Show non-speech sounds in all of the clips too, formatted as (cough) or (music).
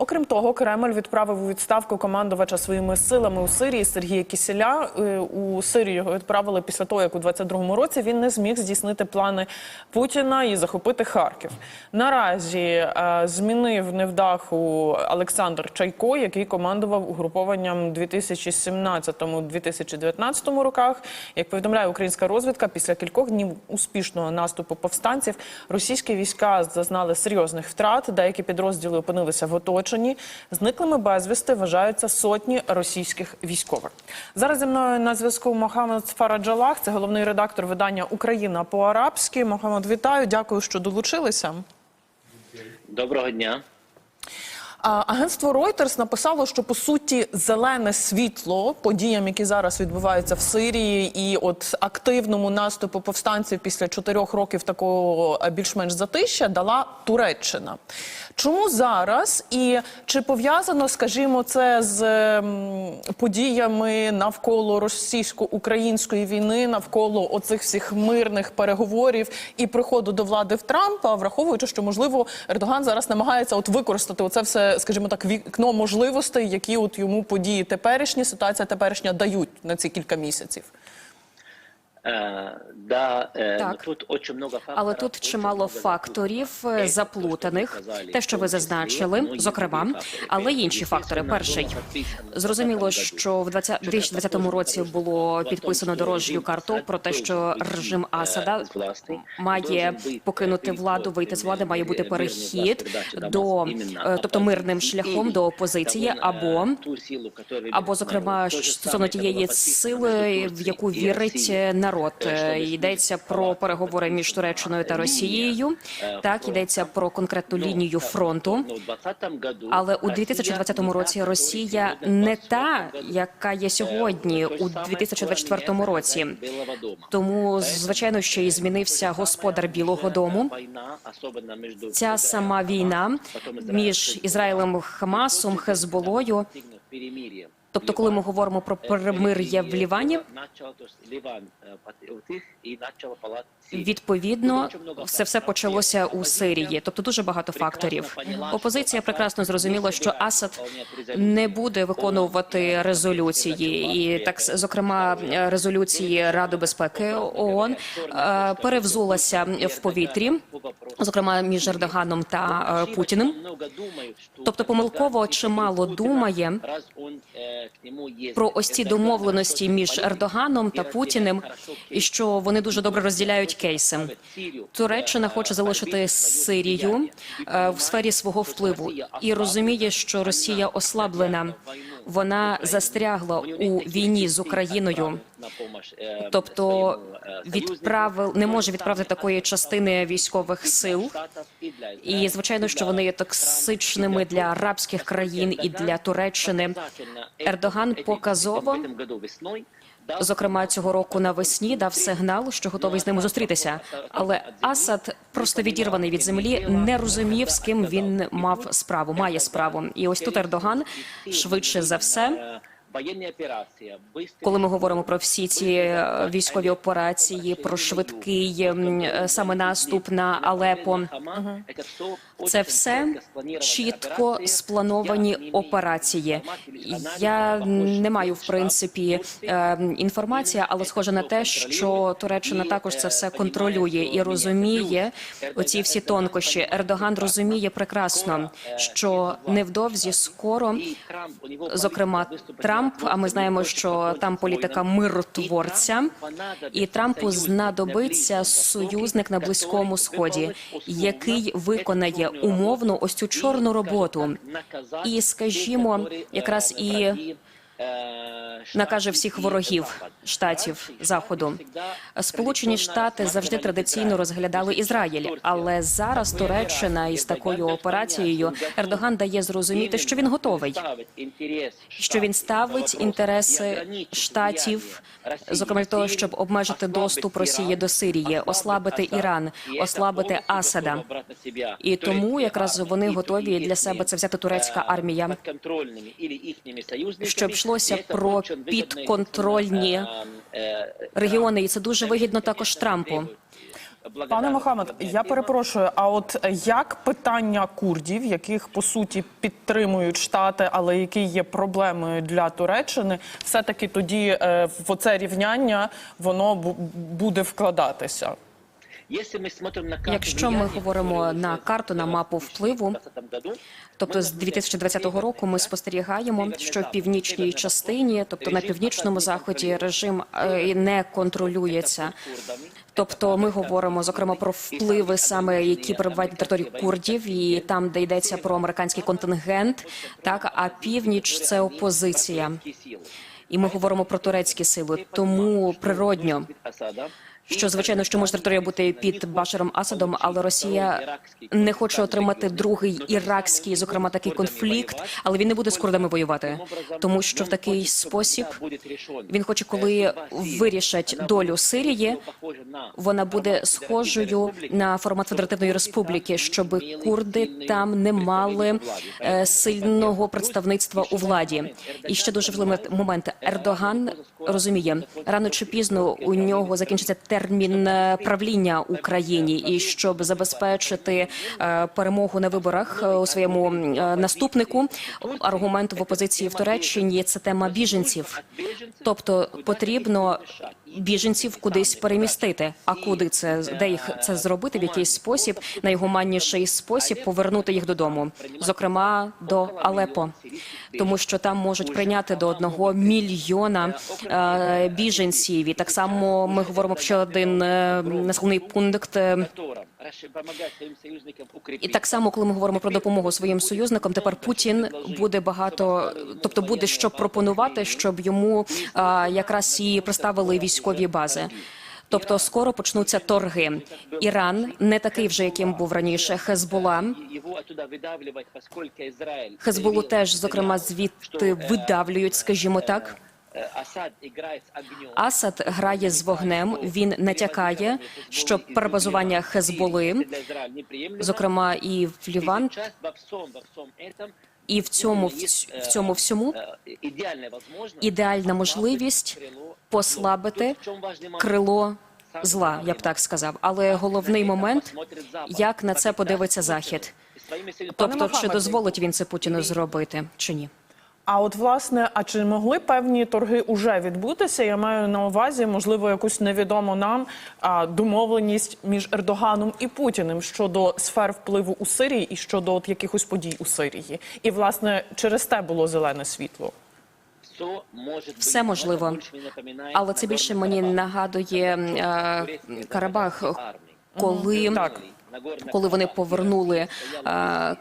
Окрім того, Кремль відправив у відставку командувача своїми силами у Сирії Сергія Кісіля. Е, У Сирію його відправили після того, як у 22-му році він не зміг здійснити плани Путіна і захопити Харків. Наразі е, змінив невдаху Олександр Чайко, який командував угрупованням 2017-2019 роках. Як повідомляє українська розвідка, після кількох днів успішного наступу повстанців російські війська зазнали серйозних втрат. Деякі підрозділи опинилися в оточенні. Зниклими безвісти вважаються сотні російських військових. Зараз зі мною на зв'язку Мохамед Фараджалах, це головний редактор видання Україна по-арабськи. Мохамед, вітаю, дякую, що долучилися. Доброго дня. Агентство Reuters написало, що по суті зелене світло подіям, які зараз відбуваються в Сирії, і от активному наступу повстанців після чотирьох років такого е, більш-менш затища дала Туреччина. Чому зараз і чи пов'язано, скажімо, це з ем, подіями навколо російсько-української війни, навколо оцих всіх мирних переговорів і приходу до влади в Трампа, враховуючи, що можливо Ердоган зараз намагається от використати оце все, скажімо так, вікно можливостей, які от йому події теперішні, ситуація теперішня дають на ці кілька місяців. Е, е, Так. ну, факторів. Але тут чимало факторів е, заплутаних, те, що ви зазначили, зокрема, але інші фактори. Перший. зрозуміло, що в 20 2020 році було підписано дорожню карту про те, що режим Асада має покинути владу, вийти з влади, має бути перехід до, тобто мирним шляхом до опозиції, або або зокрема стосовно тієї сили, в яку вірить народ. Е, Йдеться про переговори між Туреччиною та Росією. Так йдеться про конкретну лінію фронту. Але у 2020 році Росія не та, яка є сьогодні у 2024 році. Тому звичайно, що і змінився господар Білого Дому. Ця сама війна між Ізраїлем, Хамасом, Хезболою. Тобто, коли ми говоримо про перемир'я в Лівані, відповідно все все почалося у Сирії. Тобто дуже багато факторів. Опозиція прекрасно зрозуміла, що Асад не буде виконувати резолюції, і так зокрема резолюції Ради безпеки ООН е, перевзулася в повітрі, зокрема між Ердоганом та е, Путіним. Тобто помилково чимало думає про ось ці домовленості між Ердоганом та Путіним, і що вони дуже добре розділяють кейси. Туреччина хоче залишити Сирію е, в сфері свого впливу і розуміє, що Росія ослаблена. Вона застрягла у війні з Україною. Тобто відправив не може відправити такої частини військових сил. І звичайно, що вони є токсичними для арабських країн і для Туреччини. Ердоган показово зокрема цього року навесні дав сигнал, що готовий з ними зустрітися. Але Асад просто відірваний від землі, не розумів, з ким він мав справу, має справу. І ось тут Ердоган швидше за все. Коли ми говоримо про всі ці е, військові операції, про швидкий е, саме наступ на Алепо, це все чітко сплановані операції. Я не маю в принципі е, інформації, але схоже на те, що Туреччина також це все контролює і розуміє оці всі тонкощі. Ердоган розуміє прекрасно, що невдовзі скоро, зокрема Трамп. А ми знаємо, що там політика миротворця, і Трампу знадобиться союзник на близькому сході, який виконає умовно ось цю чорну роботу, і скажімо, якраз і накаже всіх ворогів штатів заходу. Сполучені Штати завжди традиційно розглядали Ізраїль, але зараз Туреччина із такою операцією Ердоган дає зрозуміти, що він готовий, що він ставить інтереси штатів, зокрема того, щоб обмежити доступ Росії до Сирії, ослабити Іран, ослабити Асада. І тому якраз вони готові для себе це взяти турецька армія, щоб йшлося про підконтрольні регіони, і це дуже вигідно також Трампу. Пане Мохамед, я перепрошую. А от як питання курдів, яких по суті підтримують штати, але які є проблемою для Туреччини, все таки тоді е, в оце рівняння воно бу- буде вкладатися? Якщо ми говоримо на карту, на мапу впливу, Тобто з 2020 року ми спостерігаємо, що в північній частині, тобто на північному заході, режим е, не контролюється. Тобто, ми говоримо зокрема про впливи, саме які перебувають на території курдів, і там, де йдеться про американський контингент, так а північ це опозиція. І ми говоримо про турецькі сили. Тому природньо, що звичайно, що може територія бути під Башаром Асадом, але Росія не хоче отримати другий іракський, зокрема такий конфлікт, але він не буде з курдами воювати, тому що в такий спосіб він хоче, коли вирішать долю Сирії, вона буде схожою на формат федеративної республіки, щоб курди там не мали е, сильного представництва у владі. І ще дуже важливий момент. Ердоган розуміє рано чи пізно у нього закінчиться термін е, правління Україні, і щоб забезпечити е, перемогу на виборах е, у своєму наступнику. Аргумент в опозиції в Туреччині це тема біженців, тобто потрібно біженців кудись перемістити. А куди це де їх це зробити в якийсь спосіб, найгуманніший спосіб повернути їх додому, зокрема до Алепо, тому що там можуть прийняти до одного мільйона е, біженців. І так само ми говоримо що один е, населений пункт. Е, і так само, коли ми говоримо про допомогу своїм союзникам, тепер Путін буде багато, тобто буде що пропонувати, щоб йому а, якраз і представили військові бази. Тобто скоро почнуться торги. Іран не такий вже, яким був раніше. Хезбола Хезболу теж зокрема звідти видавлюють, скажімо так. Асад грає з вогнем. Він натякає, що перебазування Хезболи, зокрема і в Ліван, і в цьому в цьому всьому ідеальна можливість послабити крило зла, я б так сказав. Але головний момент, як на це подивиться захід, тобто чи дозволить він це Путіну зробити, чи ні. А от власне, а чи могли певні торги уже відбутися? Я маю на увазі, можливо, якусь невідому нам а, домовленість між Ердоганом і Путіним щодо сфер впливу у Сирії і щодо от якихось подій у Сирії. І власне через те було зелене світло. Все можливо, Але це більше мені нагадує е, Карабах, коли Так. Коли вони повернули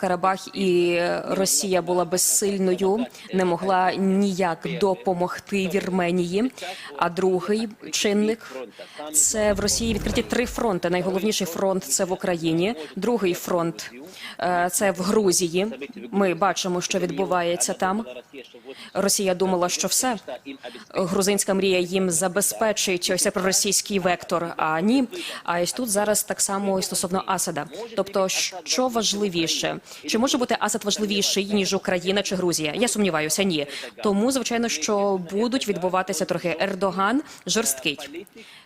Карабах, і Росія була безсильною, не могла ніяк допомогти Вірменії. А другий чинник це в Росії відкриті три фронти. Найголовніший фронт це в Україні. Другий фронт е, це в Грузії. Ми бачимо, що відбувається там. Росія думала, що все грузинська мрія їм забезпечить ось цей проросійський вектор. А ні, а ось тут зараз так само і стосовно Асада. Тобто, що важливіше, чи може бути Асад важливіший ніж Україна чи Грузія? Я сумніваюся, ні. Тому звичайно, що будуть відбуватися трохи. Ердоган жорсткий.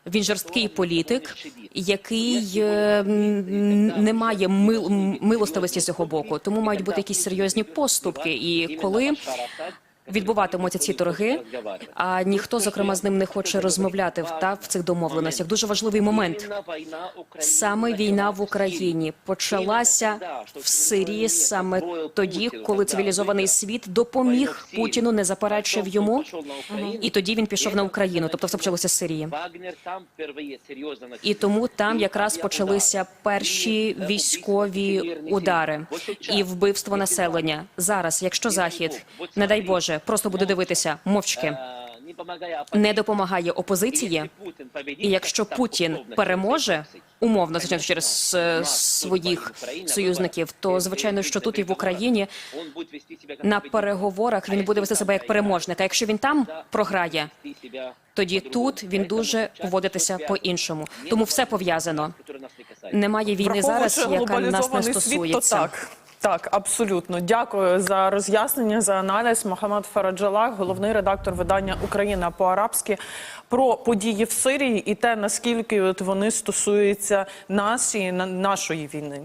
Він жорсткий політик, який е, не має мил, милостивості з його боку. Тому мають бути якісь серйозні поступки. І коли відбуватимуться ці торги, а ніхто зокрема з ним не хоче розмовляти та в цих домовленостях. Дуже важливий момент. Саме війна в Україні почалася в Сирії саме тоді, коли цивілізований світ допоміг Путіну, не заперечив йому, і тоді він пішов на Україну. Тобто все почалося з Сирії. І тому там якраз почалися перші військові удари і вбивство населення. Зараз, якщо захід, не дай Боже, просто буде дивитися мовчки, не допомагає опозиції, і якщо Путін переможе, умовно звичайно через е, своїх союзників, то звичайно, що тут і в Україні на переговорах він буде вести себе як переможник. А якщо він там програє, тоді тут він дуже поводитися по-іншому. Тому все пов'язано. Немає війни зараз, яка нас не стосується. Так. Абсолютно. Дякую за роз'яснення, за аналіз. Мохаммад Фараджалах, головний редактор видання Україна по-арабськи про події в Сирії і те, наскільки от вони стосуються нас і на- нашої війни.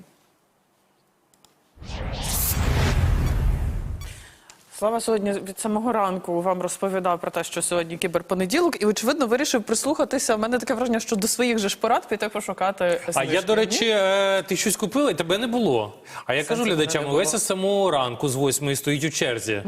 Слава сьогодні від самого ранку вам розповідав про те, що сьогодні кіберпонеділок, і очевидно вирішив прислухатися. У мене таке враження, що до своїх же ж порад піти пошукати. А знижки. я, до речі, е, ти щось купила, і тебе не було. А я кажу глядачам, не було. Леся з самого ранку з восьмої стоїть у черзі.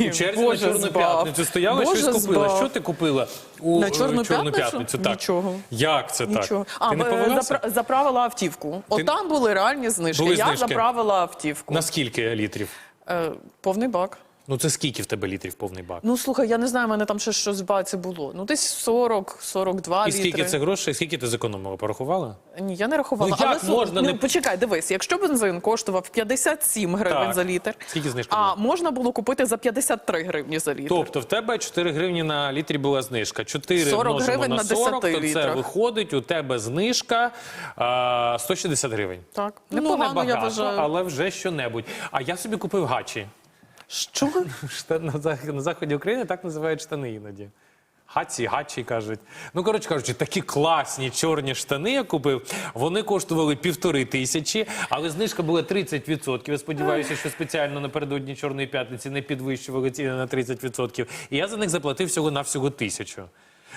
У черзі Боже на Чорну збав. п'ятницю стояла, Боже щось купила. збав. Що ти купила у На е, Чорну п'ятницю? Так. Нічого. Як це Нічого. так? А, ти не повелася? запра- заправила автівку. От там були реальні знижки. Були я знижки. заправила автівку. На скільки літрів? Е, повний бак. Ну це скільки в тебе літрів повний бак? Ну слухай, я не знаю, в мене там ще щось баці було. Ну десь 40, 42 І літри. скільки це грошей? Скільки ти зекономила? Порахувала? Ні, я не рахувала. Ну, як Але слухай, можна ну, не- почекай, дивись, якщо бензин коштував 57 гривень Так. за літр, Скільки знижка а була? можна було купити за 53 гривні за літр. Тобто в тебе 4 гривні на літрі була знижка. 4 40 множимо гривень на на 40, 10 то це літрах. виходить у тебе знижка а, 160 гривень. Так, Ну, непогано, я небагато, вважаю. але вже що-небудь. А я собі купив гачі. Що? (laughs) На, заході України так називають штани іноді. Гаці, гачі кажуть. Ну, коротше кажучи, такі класні чорні штани я купив. Вони коштували півтори тисячі, але знижка була 30%. Я сподіваюся, що спеціально напередодні Чорної п'ятниці не підвищували ціни на 30%. І я за них заплатив всього на всього тисячу.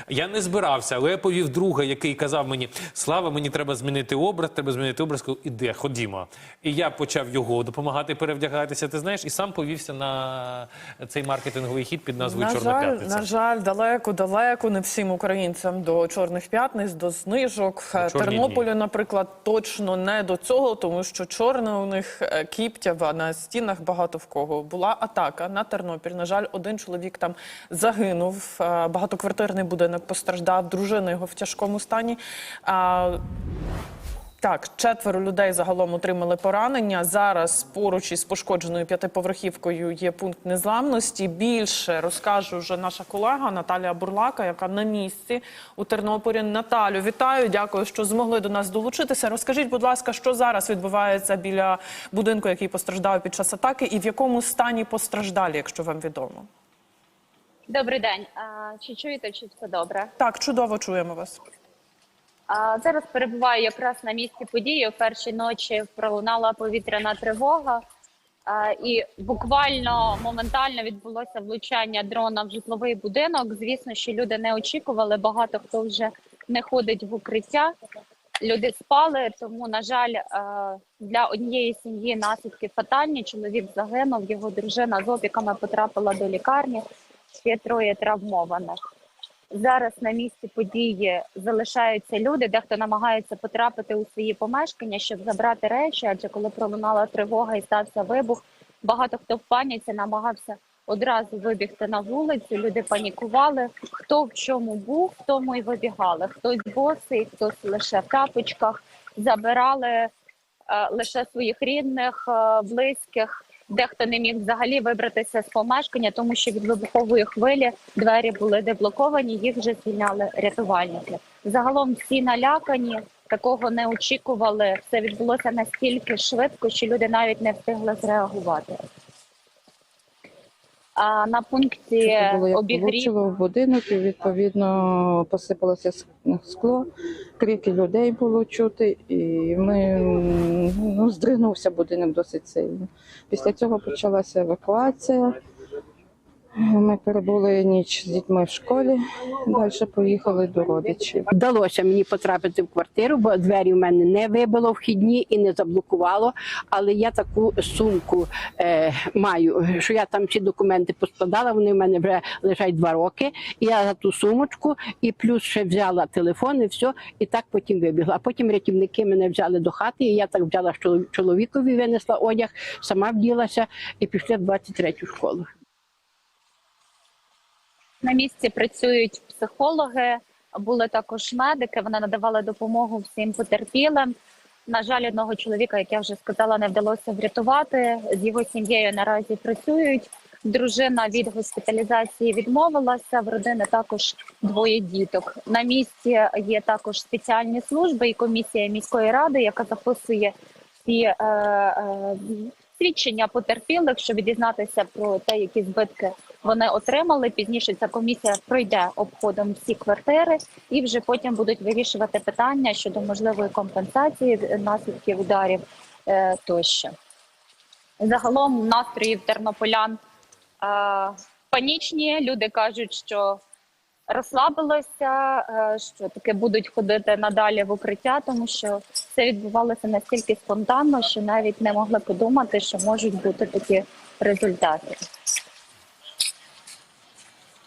Я не збирався, але я повів друга, який казав мені: Слава, мені треба змінити образ, треба змінити образ. Кажу, Іде, ходімо. І я почав його допомагати перевдягатися. Ти знаєш, і сам повівся на цей маркетинговий хід під назвою На Чорна жаль, п'ятниця. на жаль, далеко, далеко не всім українцям до чорних п'ятниць, до знижок. Тернополю, дні. наприклад, точно не до цього, тому що чорне у них е, кіптяв, а на стінах багато в кого. Була атака на Тернопіль. На жаль, один чоловік там загинув. е, Багатоквартирний будинок постраждав. Дружина його в тяжкому стані. А, так, четверо людей загалом отримали поранення. Зараз поруч із пошкодженою п'ятиповерхівкою є пункт незламності. Більше розкаже вже наша колега Наталія Бурлака, яка на місці у Тернополі. Наталю, вітаю, дякую, що змогли до нас долучитися. Розкажіть, будь ласка, що зараз відбувається біля будинку, який постраждав під час атаки, і в якому стані постраждалі, якщо вам відомо? Добрий день. А, Чи чуєте, чи все добре? Так, чудово чуємо вас. А, Зараз перебуваю якраз на місці події. О першій ночі пролунала повітряна тривога, А, і буквально моментально відбулося влучання дрона в житловий будинок. Звісно, що люди не очікували. Багато хто вже не ходить в укриття. Люди спали, тому на жаль, для однієї сім'ї наслідки фатальні. Чоловік загинув, його дружина з опіками потрапила до лікарні. Ще троє травмованих. Зараз на місці події залишаються люди, дехто намагається потрапити у свої помешкання, щоб забрати речі. Адже коли пролунала тривога і стався вибух, багато хто в паніці намагався одразу вибігти на вулицю. Люди панікували. Хто в чому був, в тому й вибігали. Хтось босий, хтось лише в тапочках забирали е, лише своїх рідних, е, близьких. Дехто не міг взагалі вибратися з помешкання, тому що від вибухової хвилі двері були деблоковані, їх вже звільняли рятувальники. Загалом всі налякані, такого не очікували. Все відбулося настільки швидко, що люди навіть не встигли зреагувати. А на пункті було обігрів в будинок, і відповідно посипалося скло, крики людей було чути, і ми ну, здригнувся будинок досить сильно. Після цього почалася евакуація. Ми перебули ніч з дітьми в школі, далі поїхали до родичів. Вдалося мені потрапити в квартиру, бо двері в мене не вибило вхідні і не заблокувало. Але я таку сумку е, маю, що я там всі документи поскладала. Вони в мене вже лежать два роки. І я за ту сумочку і плюс ще взяла телефон і все, і так потім вибігла. А потім рятівники мене взяли до хати, і я так взяла що чоловікові, винесла одяг, сама вділася і пішла в 23-ю школу. На місці працюють психологи, були також медики. Вони надавали допомогу всім потерпілим. На жаль, одного чоловіка, як я вже сказала, не вдалося врятувати. З його сім'єю наразі працюють. Дружина від госпіталізації відмовилася. В родини також двоє діток. На місці є також спеціальні служби і комісія міської ради, яка записує всі, е, е, свідчення потерпілих, щоб дізнатися про те, які збитки вони отримали. Пізніше ця комісія пройде обходом всі квартири, і вже потім будуть вирішувати питання щодо можливої компенсації наслідків ударів е, тощо. Загалом настрої в тернополян е, панічні. Люди кажуть, що розслабилося, е, що таки будуть ходити надалі в укриття, тому що все відбувалося настільки спонтанно, що навіть не могли подумати, що можуть бути такі результати.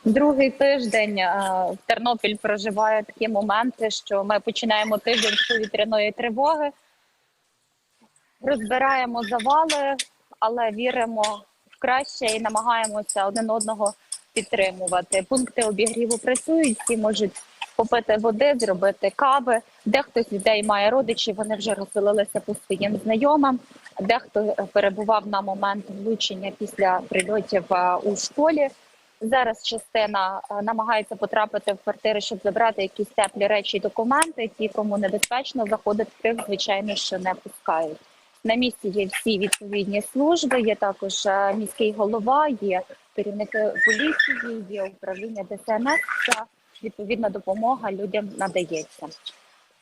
Другий тиждень е, в Тернопіль проживає такі моменти, що ми починаємо тиждень з повітряної тривоги, розбираємо завали, але віримо в краще і намагаємося один одного підтримувати. Пункти обігріву працюють, всі можуть попити води, зробити кави. Дехто з людей має родичів, вони вже розселилися по своїм знайомим. Дехто е, перебував на момент влучення після прильотів е, у школі. Зараз частина е, намагається потрапити в квартири, щоб забрати якісь теплі речі і документи. Ті, кому небезпечно заходити тих, звичайно, що не пускають. На місці є всі відповідні служби. Є також е, міський голова, є керівники поліції, є управління ДСНС. Відповідна допомога людям надається.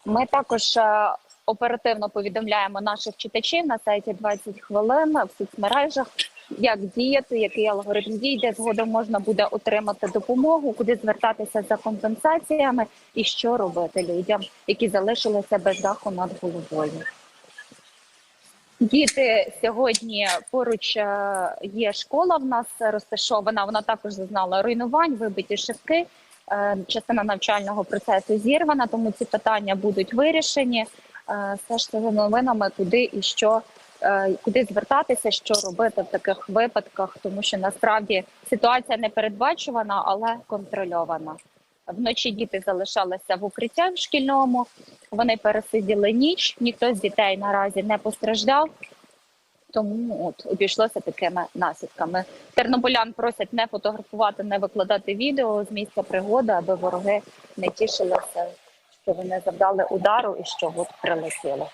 Ми також е, оперативно повідомляємо наших читачів на сайті 20 хвилин в соцмережах, як діяти, який алгоритм дій, де згодом можна буде отримати допомогу, куди звертатися за компенсаціями і що робити людям, які залишилися без даху над головою. Діти сьогодні поруч е, є школа. В нас розташована. Вона також зазнала руйнувань, вибиті шибки. Е, Частина навчального процесу зірвана, тому ці питання будуть вирішені. Е, Стежте за новинами, куди і що, куди звертатися, що робити в таких випадках, тому що насправді ситуація не передбачувана, але контрольована. Вночі діти залишалися в укритті в шкільному. Вони пересиділи ніч. Ніхто з дітей наразі не постраждав. Тому от обійшлося такими наслідками. Тернополян просять не фотографувати, не викладати відео з місця пригоди, аби вороги не тішилися, що вони завдали удару і що от прилетіло.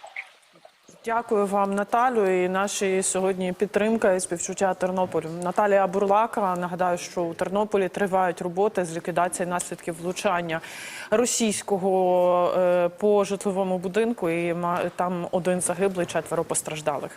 Дякую вам, Наталю, і наші сьогодні підтримка і співчуття Тернополю. Наталія Бурлака. Нагадаю, що у Тернополі тривають роботи з ліквідації наслідків влучання російського е, по житловому будинку. І там один загиблий, четверо постраждалих.